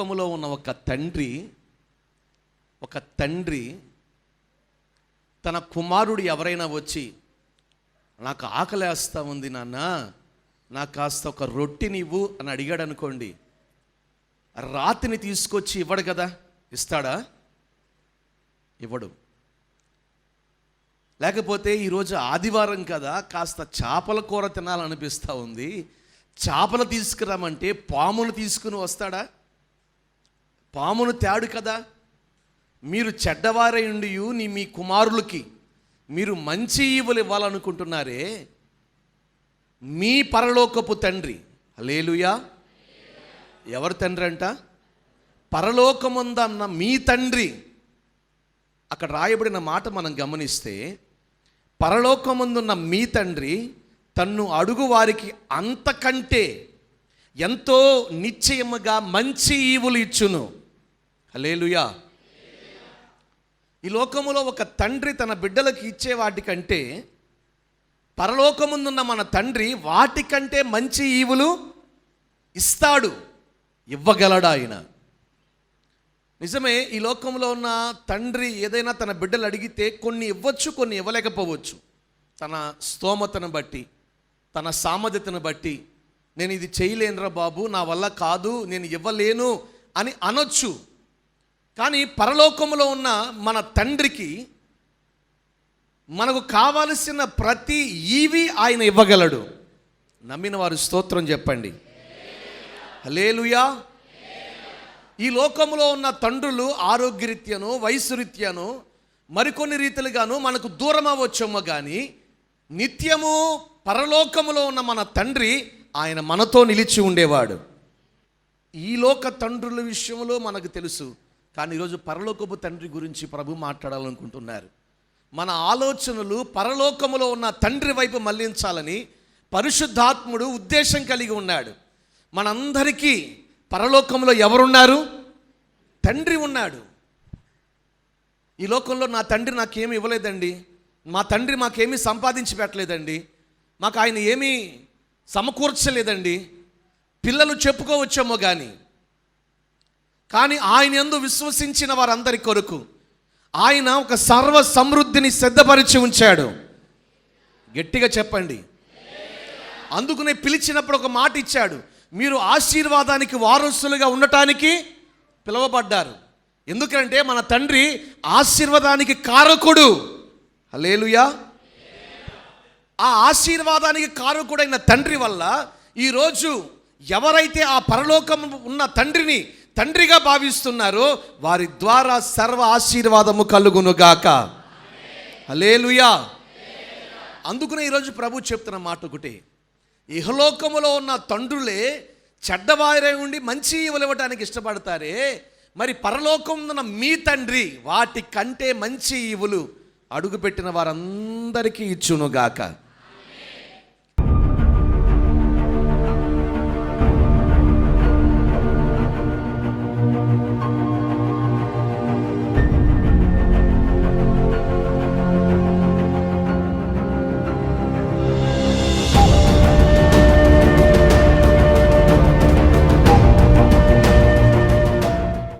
ఉన్న ఒక తండ్రి ఒక తండ్రి తన కుమారుడు ఎవరైనా వచ్చి నాకు ఆకలేస్తా ఉంది నాన్న నాకు కాస్త ఒక రొట్టెనివ్వు అని అడిగాడు అనుకోండి రాతిని తీసుకొచ్చి ఇవ్వడు కదా ఇస్తాడా? ఇవ్వడు. లేకపోతే ఈరోజు ఆదివారం కదా కాస్త చేపల కూర తినాలనిపిస్తూ ఉంది చేపలు తీసుకురామంటే పామును తీసుకుని వస్తాడా? పామును తేడు కదా. మీరు చెడ్డవారై ఉండి నీ మీ కుమారులకి. మీరు మంచి ఈవులు ఇవ్వాలనుకుంటున్నారే. మీ పరలోకపు తండ్రి. హలేలుయా ఎవరు తండ్రి అంట? పరలోకముందన్న మీ తండ్రి. అక్కడ రాయబడిన మాట మనం గమనిస్తే పరలోకముందున్న మీ తండ్రి తన్ను అడుగు వారికి అంతకంటే ఎంతో నిశ్చయముగా మంచి ఈవులు ఇచ్చును. హలేలుయా ఈ లోకములో ఒక తండ్రి తన బిడ్డలకు ఇచ్చే వాటికంటే పరలోకముందున్న మన తండ్రి వాటికంటే మంచి ఈవులు ఇస్తాడు ఇవ్వగలడు ఆయన. నిజమే ఈ లోకంలో ఉన్న తండ్రి ఏదైనా తన బిడ్డలు అడిగితే కొన్ని ఇవ్వచ్చు కొన్ని ఇవ్వలేకపోవచ్చు. తన స్తోమతను బట్టి తన సామర్థ్యతను బట్టి నేను ఇది చేయలేనురా బాబు నా వల్ల కాదు నేను ఇవ్వలేను అని అనొచ్చు. కానీ పరలోకములో ఉన్న మన తండ్రికి మనకు కావలసిన ప్రతి ఈవి ఆయన ఇవ్వగలడు. నమ్మిన వారు స్తోత్రం చెప్పండి. హలేలుయా ఈ లోకంలో ఉన్న తండ్రులు ఆరోగ్యరీత్యాను వయసురీత్యాను మరికొన్ని రీతిలుగాను మనకు దూరం అవ్వచ్చేమో కానీ నిత్యము పరలోకములో ఉన్న మన తండ్రి ఆయన మనతో నిలిచి ఉండేవాడు. ఈ లోక తండ్రుల విషయంలో మనకు తెలుసు. కానీ ఈరోజు పరలోకపు తండ్రి గురించి ప్రభు మాట్లాడాలనుకుంటున్నారు. మన ఆలోచనలు పరలోకములో ఉన్న తండ్రి వైపు మళ్ళించాలని పరిశుద్ధాత్ముడు ఉద్దేశం కలిగి ఉన్నాడు. మనందరికీ పరలోకంలో ఎవరున్నారు? తండ్రి ఉన్నాడు. ఈ లోకంలో నా తండ్రి నాకేమి ఇవ్వలేదండి. మా తండ్రి మాకేమీ సంపాదించి పెట్టలేదండి. మాకు ఆయన ఏమీ సమకూర్చలేదండి. పిల్లలు చెప్పుకోవచ్చేమో కానీ కానీ ఆయన ఎందు విశ్వసించిన వారందరి కొరకు ఆయన ఒక సర్వ సమృద్ధిని సిద్ధపరిచి ఉంచాడు. గట్టిగా చెప్పండి. అందుకునే పిలిచినప్పుడు ఒక మాట ఇచ్చాడు. మీరు ఆశీర్వాదానికి వారసులుగా ఉండటానికి పిలువబడ్డారు. ఎందుకంటే మన తండ్రి ఆశీర్వాదానికి కారకుడు. హలేలుయా ఆ ఆశీర్వాదానికి కారకుడైన తండ్రి వల్ల ఈరోజు ఎవరైతే ఆ పరలోకం ఉన్న తండ్రిని తండ్రిగా భావిస్తున్నారో వారి ద్వారా సర్వ ఆశీర్వాదము కలుగునుగాక. అలేలుయా అందుకునే ఈరోజు ప్రభు చెప్తున్న మాట ఒకటి ఇహలోకములో ఉన్న తండ్రులే చెడ్డవారై ఉండి మంచి ఇవ్వటానికి ఇష్టపడతారే మరి పరలోకం ఉన్న మీ తండ్రి వాటి కంటే మంచి ఇవులు అడుగుపెట్టిన వారందరికీ ఇచ్చునుగాక.